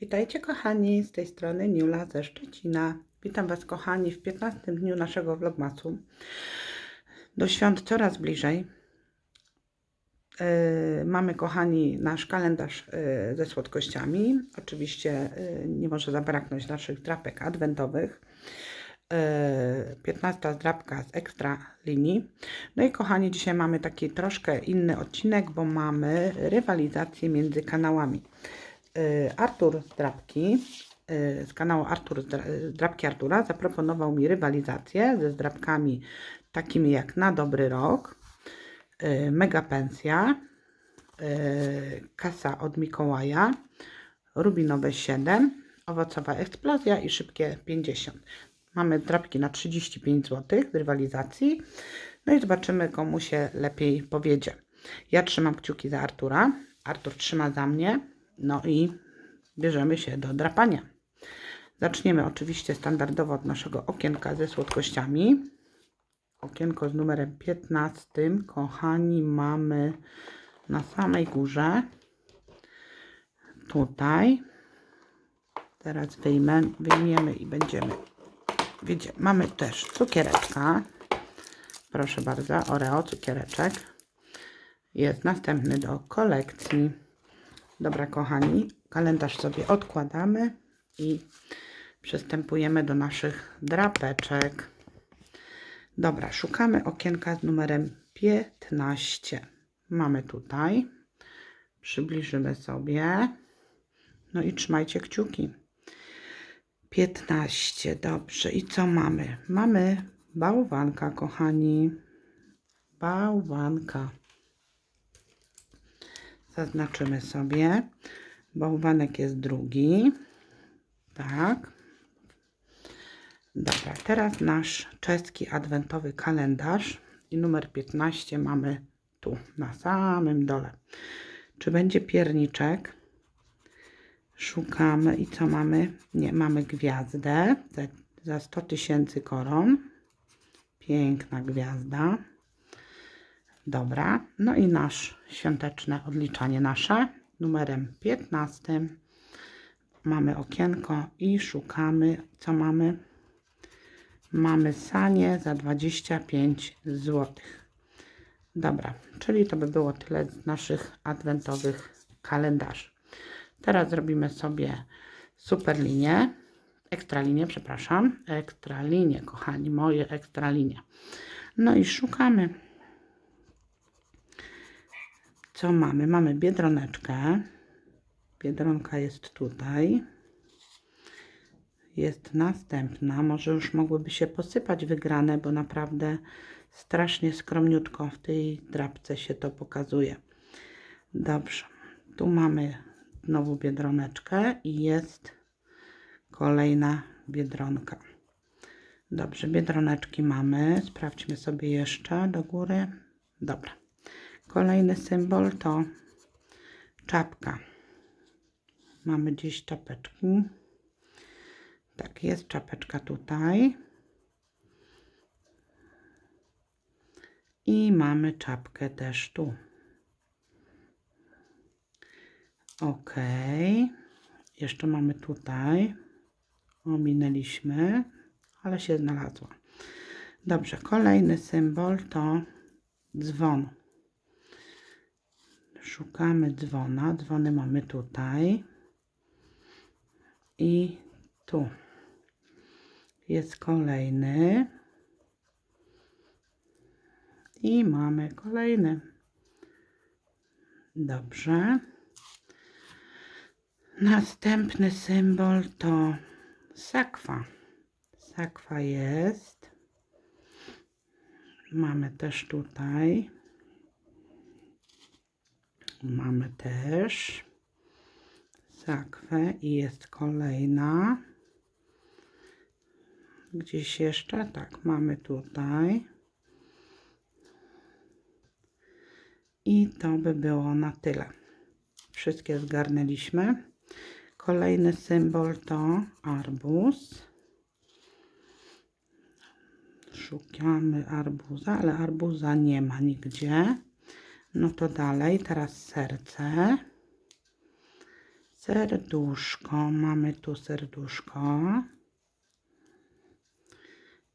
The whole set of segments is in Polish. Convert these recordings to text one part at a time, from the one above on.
Witajcie kochani, z tej strony Niula ze Szczecina. Witam Was kochani w 15 dniu naszego vlogmasu. Do świąt coraz bliżej. Yy, mamy kochani nasz kalendarz yy, ze słodkościami. Oczywiście yy, nie może zabraknąć naszych drapek adwentowych. Yy, 15 zdrapka z ekstra linii. No i kochani, dzisiaj mamy taki troszkę inny odcinek, bo mamy rywalizację między kanałami. Y, Artur Drapki, y, z kanału Artur Drapki Artura zaproponował mi rywalizację ze zdrapkami takimi jak Na Dobry Rok, y, Mega Pensja, Kasa od Mikołaja, Rubinowe 7, Owocowa Eksplozja i Szybkie 50. Mamy drapki na 35 zł z rywalizacji. No i zobaczymy, komu się lepiej powiedzie. Ja trzymam kciuki za Artura, Artur trzyma za mnie. No i bierzemy się do drapania. Zaczniemy oczywiście standardowo od naszego okienka ze słodkościami. Okienko z numerem 15. Kochani, mamy na samej górze. Tutaj. Teraz wyjmę, wyjmiemy i będziemy. Wiecie, mamy też cukiereczka. Proszę bardzo, Oreo cukiereczek. Jest następny do kolekcji. Dobra, kochani, kalendarz sobie odkładamy i przystępujemy do naszych drapeczek. Dobra, szukamy okienka z numerem 15. Mamy tutaj. Przybliżymy sobie. No i trzymajcie kciuki. 15, dobrze. I co mamy? Mamy bałwanka, kochani. Bałwanka zaznaczymy sobie. Bałwanek jest drugi. Tak. Dobra, teraz nasz czeski adwentowy kalendarz i numer 15 mamy tu, na samym dole. Czy będzie pierniczek? Szukamy i co mamy? Nie, mamy gwiazdę za, za 100 tysięcy koron. Piękna gwiazda. Dobra, no i nasz świąteczne odliczanie nasze numerem 15. Mamy okienko i szukamy, co mamy. Mamy sanie za 25 zł. Dobra, czyli to by było tyle z naszych adwentowych kalendarzy. Teraz zrobimy sobie super linię, ekstra linię, przepraszam, ekstra linię, kochani, moje ekstra linie. No i szukamy. Co mamy? Mamy biedroneczkę. Biedronka jest tutaj. Jest następna. Może już mogłyby się posypać wygrane, bo naprawdę strasznie skromniutko w tej drapce się to pokazuje. Dobrze. Tu mamy znowu biedroneczkę i jest kolejna biedronka. Dobrze, biedroneczki mamy. Sprawdźmy sobie jeszcze do góry. Dobra. Kolejny symbol to czapka. Mamy gdzieś czapeczki. Tak, jest czapeczka tutaj. I mamy czapkę też tu. Ok. Jeszcze mamy tutaj. Ominęliśmy, ale się znalazła. Dobrze, kolejny symbol to dzwon. Szukamy dzwona. Dzwony mamy tutaj. I tu. Jest kolejny. I mamy kolejny. Dobrze. Następny symbol to sakwa. Sakwa jest. Mamy też tutaj. Mamy też sakwę i jest kolejna. Gdzieś jeszcze? Tak, mamy tutaj. I to by było na tyle. Wszystkie zgarnęliśmy. Kolejny symbol to arbuz. Szukamy arbuza, ale arbuza nie ma nigdzie. No to dalej, teraz serce. serduszko. Mamy tu serduszko.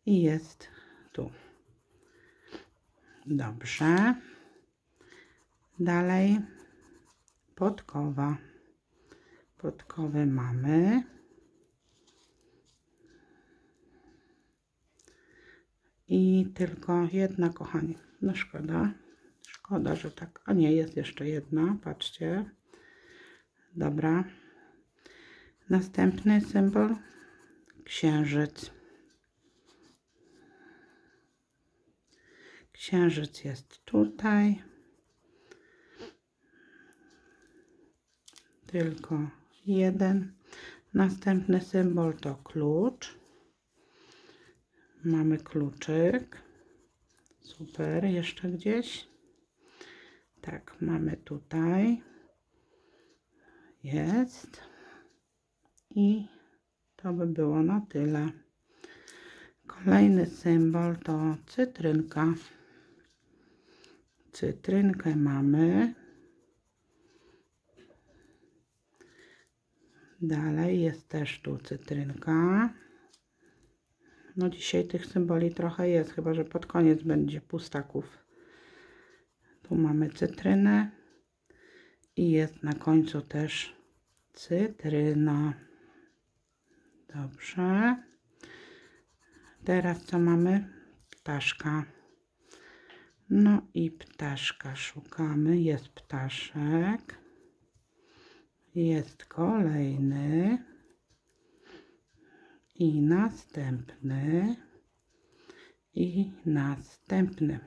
I jest tu. Dobrze. Dalej podkowa. Podkowy mamy. I tylko jedna, kochani. No szkoda. Szkoda, że tak. A nie, jest jeszcze jedna. Patrzcie. Dobra. Następny symbol. Księżyc. Księżyc jest tutaj. Tylko jeden. Następny symbol to klucz. Mamy kluczyk. Super. Jeszcze gdzieś. Tak, mamy tutaj. Jest. I to by było na tyle. Kolejny symbol to cytrynka. Cytrynkę mamy. Dalej jest też tu cytrynka. No dzisiaj tych symboli trochę jest, chyba że pod koniec będzie pustaków. Tu mamy cytrynę i jest na końcu też cytryna. Dobrze. Teraz co mamy? Ptaszka. No i ptaszka szukamy. Jest ptaszek. Jest kolejny. I następny. I następny.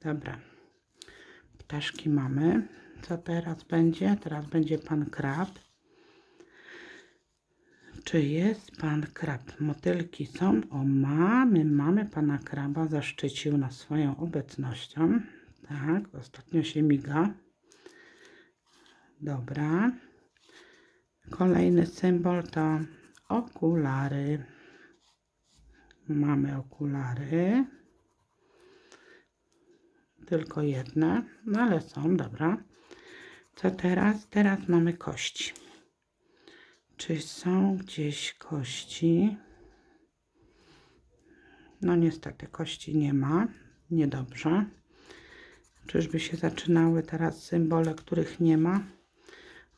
Dobra. Ptaszki mamy. Co teraz będzie? Teraz będzie pan krab. Czy jest pan krab? Motylki są. O, mamy, mamy pana kraba. Zaszczycił nas swoją obecnością. Tak, ostatnio się miga. Dobra. Kolejny symbol to okulary. Mamy okulary. Tylko jedne, no ale są, dobra. Co teraz? Teraz mamy kości. Czy są gdzieś kości? No niestety kości nie ma. Niedobrze. Czyżby się zaczynały teraz symbole, których nie ma?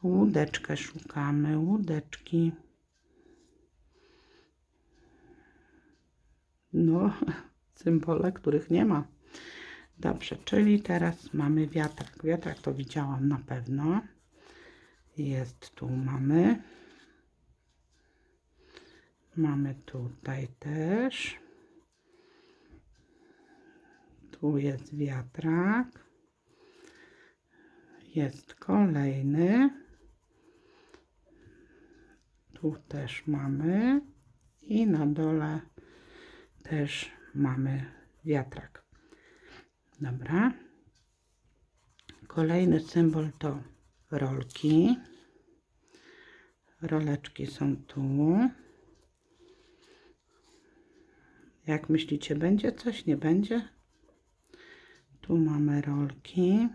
Łódeczkę szukamy. Łódeczki. No, symbole, których nie ma. Dobrze, czyli teraz mamy wiatrak. Wiatrak to widziałam na pewno. Jest tu, mamy. Mamy tutaj też. Tu jest wiatrak. Jest kolejny. Tu też mamy. I na dole też mamy wiatrak. Dobra. Kolejny symbol to rolki. Roleczki są tu. Jak myślicie, będzie coś? Nie będzie? Tu mamy rolki.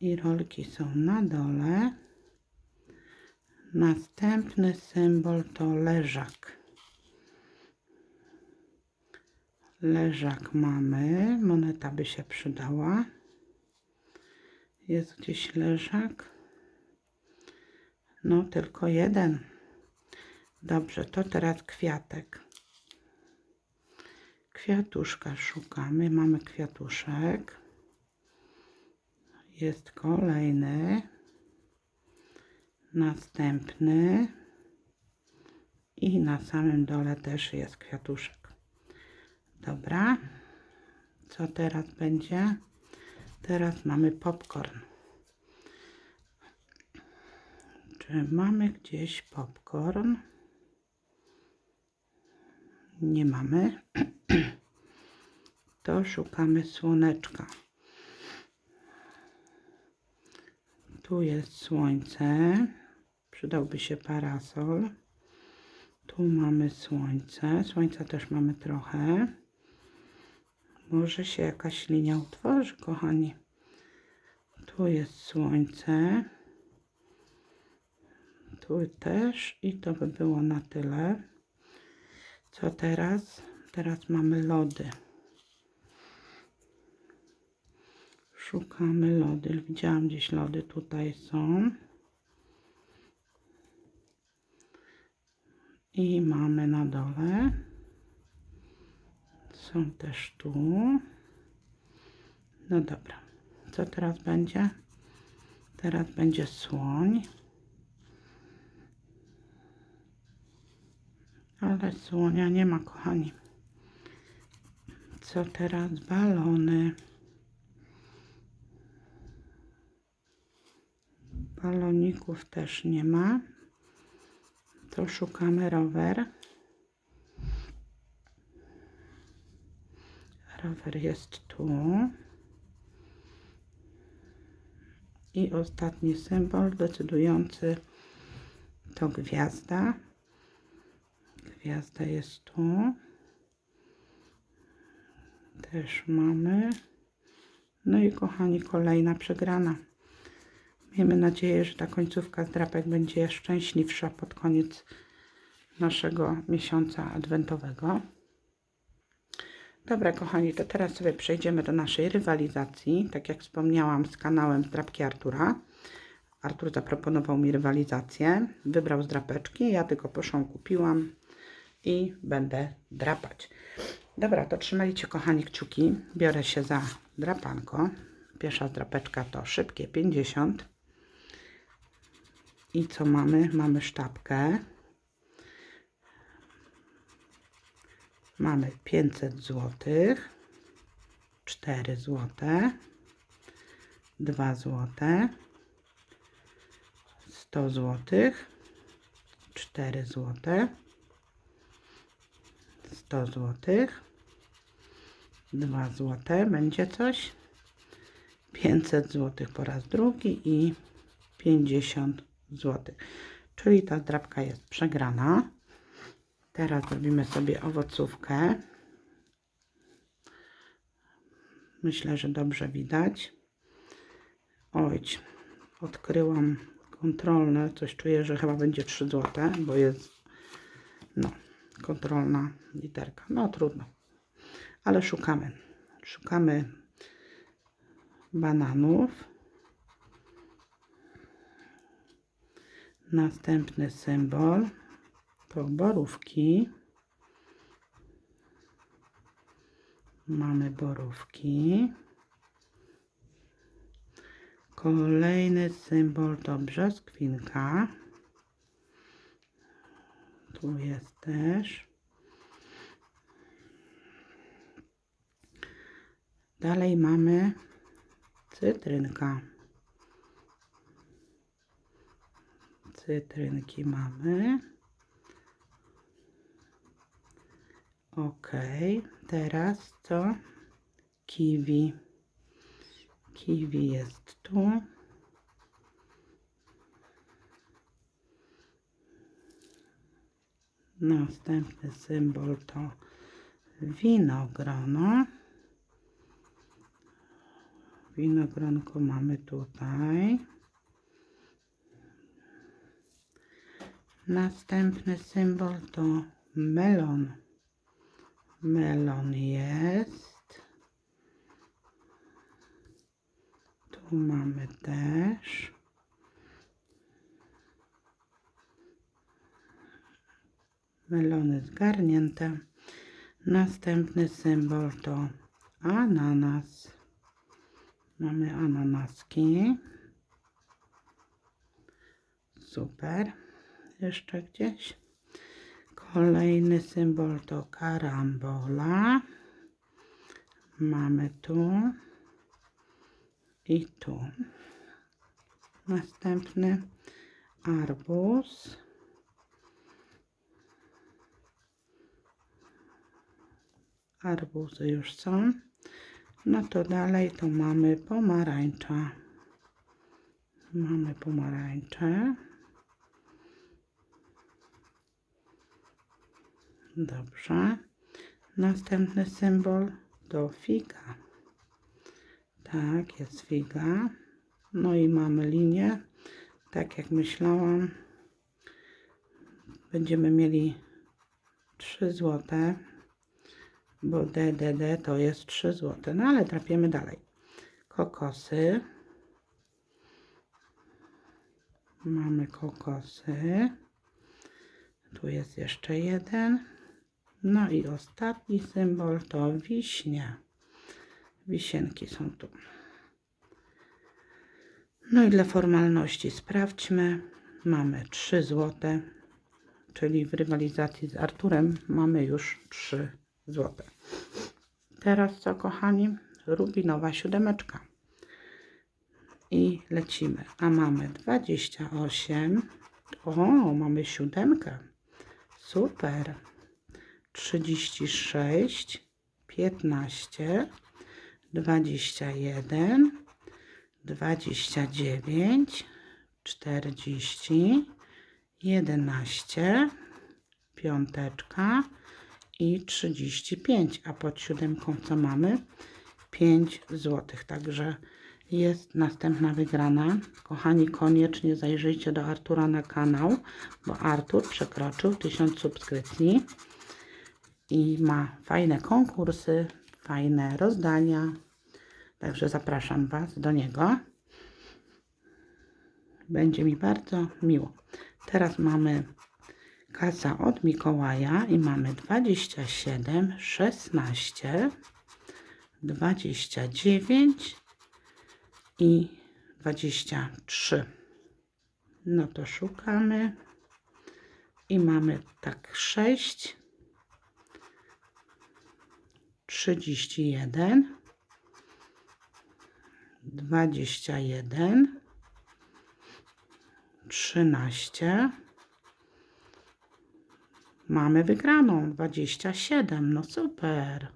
I rolki są na dole. Następny symbol to leżak. Leżak mamy. Moneta by się przydała. Jest gdzieś leżak. No, tylko jeden. Dobrze, to teraz kwiatek. Kwiatuszka szukamy. Mamy kwiatuszek. Jest kolejny. Następny. I na samym dole też jest kwiatuszek. Dobra. Co teraz będzie? Teraz mamy popcorn. Czy mamy gdzieś popcorn? Nie mamy. To szukamy słoneczka. Tu jest słońce. Przydałby się parasol. Tu mamy słońce. Słońca też mamy trochę. Może się jakaś linia utworzy, kochani. Tu jest słońce. Tu też i to by było na tyle. Co teraz? Teraz mamy lody. Szukamy lody. Widziałam gdzieś lody tutaj są. I mamy na dole. Są też tu. No dobra. Co teraz będzie? Teraz będzie słoń. Ale słonia nie ma, kochani. Co teraz? Balony. Baloników też nie ma. To szukamy rower. Rower jest tu. I ostatni symbol decydujący to gwiazda. Gwiazda jest tu. Też mamy. No i kochani, kolejna przegrana. Miejmy nadzieję, że ta końcówka z drapek będzie szczęśliwsza pod koniec naszego miesiąca adwentowego. Dobra, kochani, to teraz sobie przejdziemy do naszej rywalizacji. Tak jak wspomniałam, z kanałem Zdrapki Artura. Artur zaproponował mi rywalizację. Wybrał zdrapeczki, ja tylko poszłam, kupiłam i będę drapać. Dobra, to trzymajcie, kochani, kciuki. Biorę się za drapanko. Pierwsza drapeczka to szybkie 50. I co mamy? Mamy sztabkę. Mamy 500 zł, 4 zł, 2 zł, 100 zł, 4 zł, 100 zł, 2 zł, będzie coś, 500 zł po raz drugi i 50 zł. Czyli ta drapka jest przegrana. Teraz zrobimy sobie owocówkę. Myślę, że dobrze widać. Oj, odkryłam kontrolne. Coś czuję, że chyba będzie 3 zł, bo jest no, kontrolna literka. No trudno. Ale szukamy. Szukamy bananów. Następny symbol borówki. Mamy borówki. Kolejny symbol to brzoskwinka. Tu jest też. Dalej mamy cytrynka. Cytrynki mamy. Ok, teraz co? Kiwi. Kiwi jest tu. Następny symbol to winogrono. Winogronko mamy tutaj. Następny symbol to melon. Melon jest. Tu mamy też. Melony zgarnięte. Następny symbol to ananas. Mamy ananaski. Super. Jeszcze gdzieś. Kolejny symbol to karambola. Mamy tu i tu. Następny arbuz. Arbuzy już są. No to dalej to mamy pomarańcza. Mamy pomarańcze. Dobrze. Następny symbol to figa. Tak, jest figa. No i mamy linię. Tak jak myślałam, będziemy mieli 3 złote, bo DDD to jest 3 złote. No ale trafiemy dalej. Kokosy. Mamy kokosy. Tu jest jeszcze jeden. No i ostatni symbol to wiśnia. Wisienki są tu. No i dla formalności sprawdźmy. Mamy 3 złote, czyli w rywalizacji z Arturem mamy już 3 złote. Teraz co kochani? Rubinowa siódemeczka. I lecimy. A mamy 28. O, mamy siódemkę. Super. 36, 15, 21, 29, 40, 11, piąteczka i 35, a pod siódemką co mamy? 5 złotych. Także jest następna wygrana. Kochani, koniecznie zajrzyjcie do Artura na kanał, bo Artur przekroczył 1000 subskrypcji i ma fajne konkursy, fajne rozdania. Także zapraszam Was do niego. Będzie mi bardzo miło. Teraz mamy kasa od Mikołaja i mamy 27, 16, 29 i 23. No to szukamy. I mamy tak 6, 31, 21, 13. Mamy wygraną 27. No super.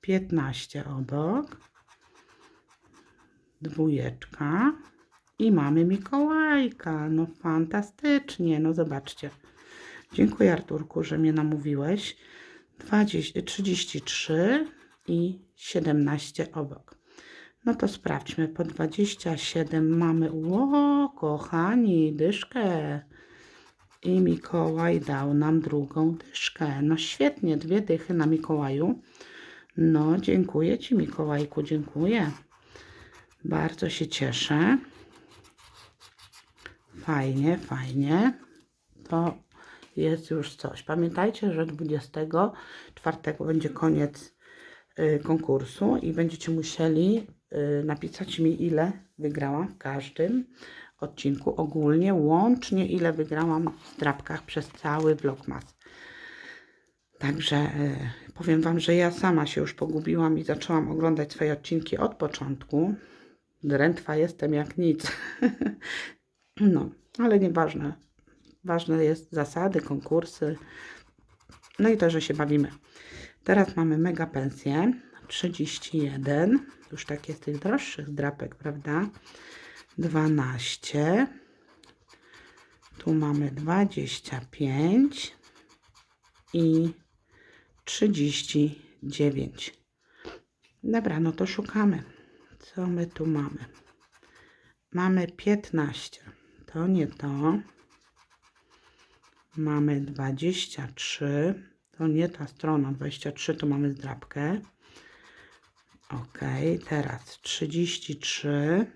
15 obok. Dwójeczka. I mamy Mikołajka. No fantastycznie. No zobaczcie. Dziękuję Arturku, że mnie namówiłeś. 20, 33 i 17 obok. No to sprawdźmy. Po 27 mamy. Ło, kochani, dyszkę. I Mikołaj dał nam drugą dyszkę. No świetnie, dwie dychy na Mikołaju. No, dziękuję Ci, Mikołajku, dziękuję. Bardzo się cieszę. Fajnie, fajnie. To jest już coś. Pamiętajcie, że 24 będzie koniec y, konkursu i będziecie musieli y, napisać mi, ile wygrałam w każdym odcinku. Ogólnie, łącznie, ile wygrałam w drapkach przez cały vlogmas. Także y, powiem Wam, że ja sama się już pogubiłam i zaczęłam oglądać swoje odcinki od początku. Drętwa jestem jak nic. no, ale nieważne. Ważne jest zasady, konkursy. No i to, że się bawimy. Teraz mamy mega pensję. 31. Już takie z tych droższych drapek, prawda? 12. Tu mamy 25 i 39. Dobra, no to szukamy. Co my tu mamy? Mamy 15. To nie to. Mamy 23. To nie ta strona. 23 to mamy zdrabkę. Ok, teraz 33.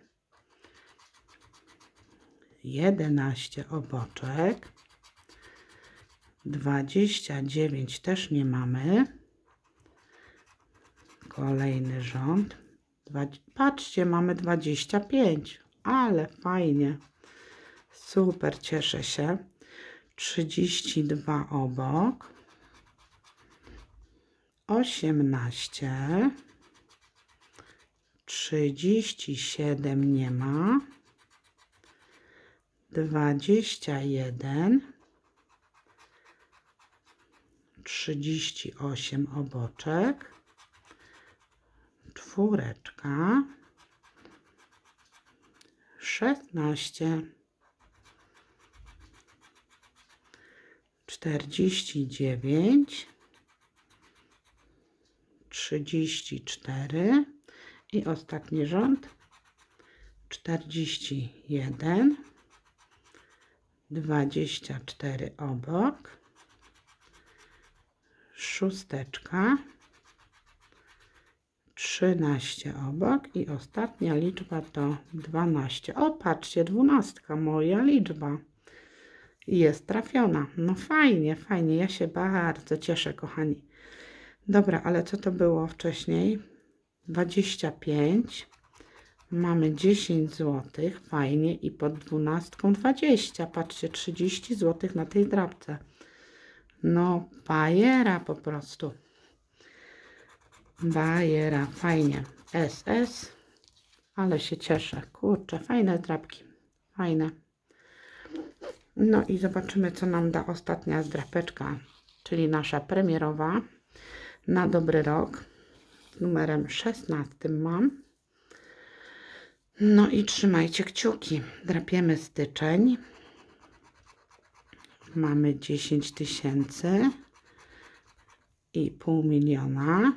11 oboczek. 29 też nie mamy. Kolejny rząd. Patrzcie, mamy 25. Ale fajnie. Super, cieszę się. 32 obok. 18. 37 nie ma. 21. 38 oboczek. Czwóreczka. 16. 49, 34 i ostatni rząd 41, 24 obok, szósteczka, 13 obok i ostatnia liczba to 12. O, patrzcie, dwunastka, moja liczba. Jest trafiona. No fajnie, fajnie. Ja się bardzo cieszę, kochani. Dobra, ale co to było wcześniej? 25. Mamy 10 zł. Fajnie. I pod dwunastką 20. Patrzcie, 30 zł na tej drapce. No, bajera po prostu. Bajera, fajnie. SS, ale się cieszę. Kurczę, fajne drapki. Fajne. No i zobaczymy, co nam da ostatnia zdrapeczka, czyli nasza premierowa na dobry rok. Numerem 16 mam. No i trzymajcie kciuki. Drapiemy styczeń. Mamy 10 tysięcy i pół miliona.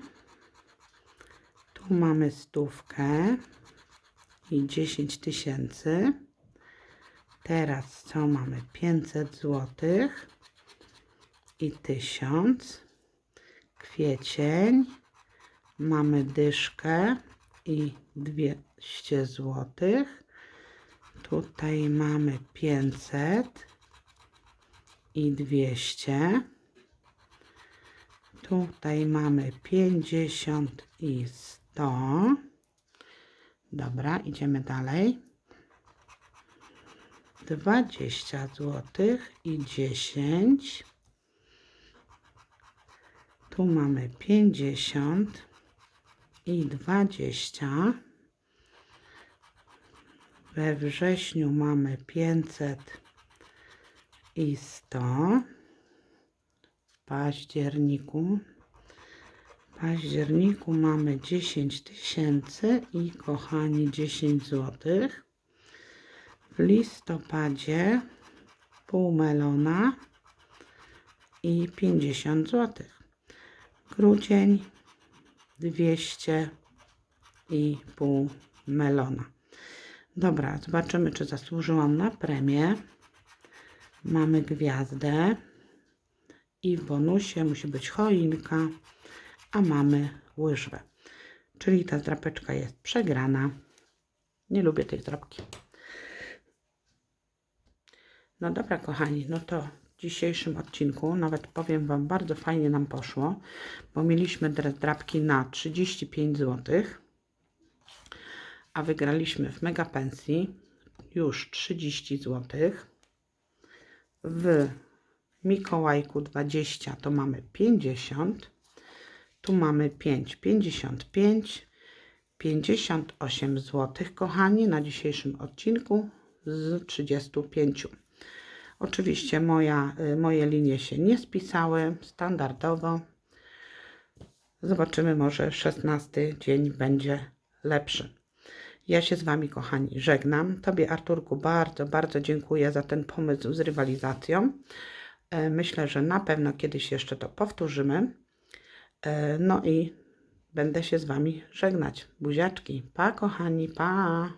Tu mamy stówkę i 10 tysięcy. Teraz co mamy? 500 zł i 1000. Kwiecień. Mamy dyszkę i 200 zł. Tutaj mamy 500 i 200. Tutaj mamy 50 i 100. Dobra, idziemy dalej. 20 zł i 10. Tu mamy 50 i 20. We wrześniu mamy 500 i 100. W październiku w październiku mamy 10 tysięcy i kochani 10 zł. W listopadzie pół melona i 50 zł. Grudzień 200 i pół melona. Dobra, zobaczymy, czy zasłużyłam na premię. Mamy gwiazdę i w bonusie musi być choinka, a mamy łyżwę. Czyli ta drapeczka jest przegrana. Nie lubię tej drapki. No dobra, kochani, no to w dzisiejszym odcinku nawet powiem Wam, bardzo fajnie nam poszło, bo mieliśmy dra- drapki na 35 zł, a wygraliśmy w Mega Pensji już 30 zł. W Mikołajku 20 to mamy 50. Tu mamy 5, 55, 58 zł, kochani, na dzisiejszym odcinku z 35. Oczywiście moja, y, moje linie się nie spisały, standardowo. Zobaczymy, może 16 dzień będzie lepszy. Ja się z Wami, kochani, żegnam. Tobie, Arturku, bardzo, bardzo dziękuję za ten pomysł z rywalizacją. E, Myślę, że na pewno kiedyś jeszcze to powtórzymy. E, No i będę się z Wami żegnać. Buziaczki. Pa, kochani, pa.